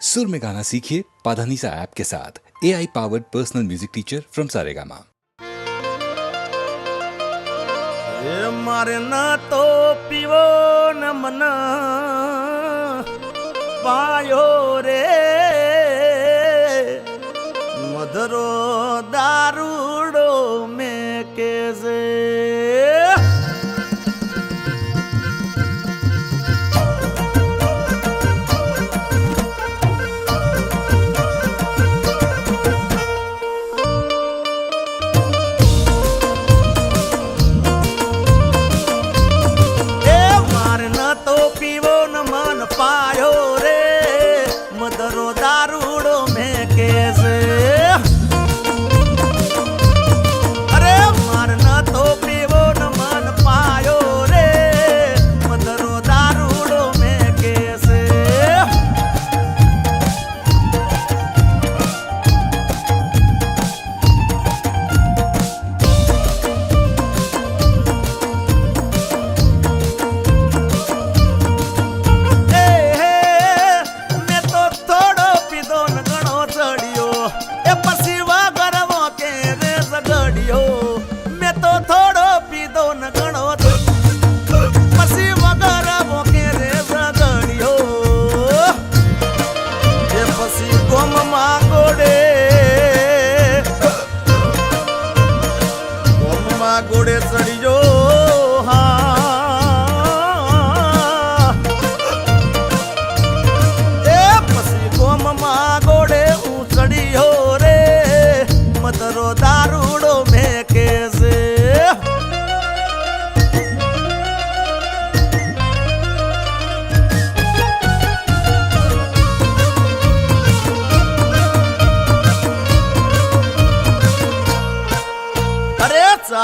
सुर में गाना सीखिए पाधानीसा ऐप के साथ। A I powered personal music teacher from Saregama मारे ना तो पीवो न मना, पायो रे। मधरो दारूडो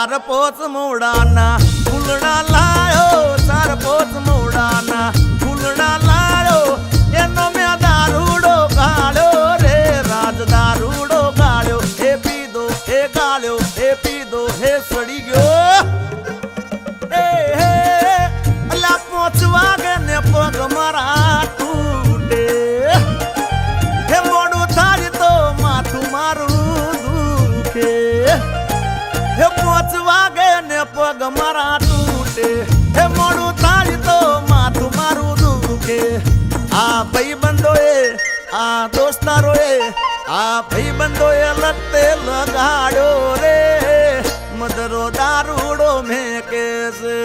ચાર પોચ મોડાના મારા તૂટે. હે મોડું તારી તો માથું મારું દુખે. આ ભાઈ બંધોએ આ દોસ્તારોએ, આ ભાઈ બંધોએ લતે લગાડ્યો રે. મદરો દારૂડો મેં કે છે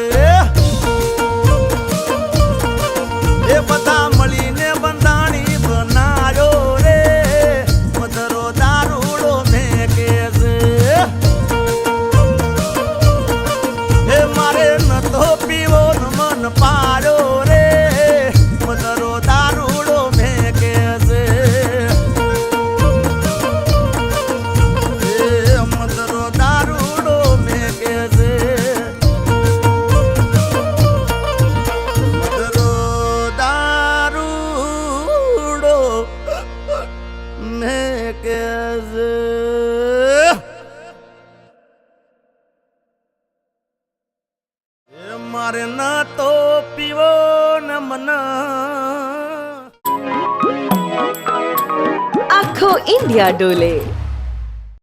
मार ना तो पिवो न मना। आखो इंडिया डोले।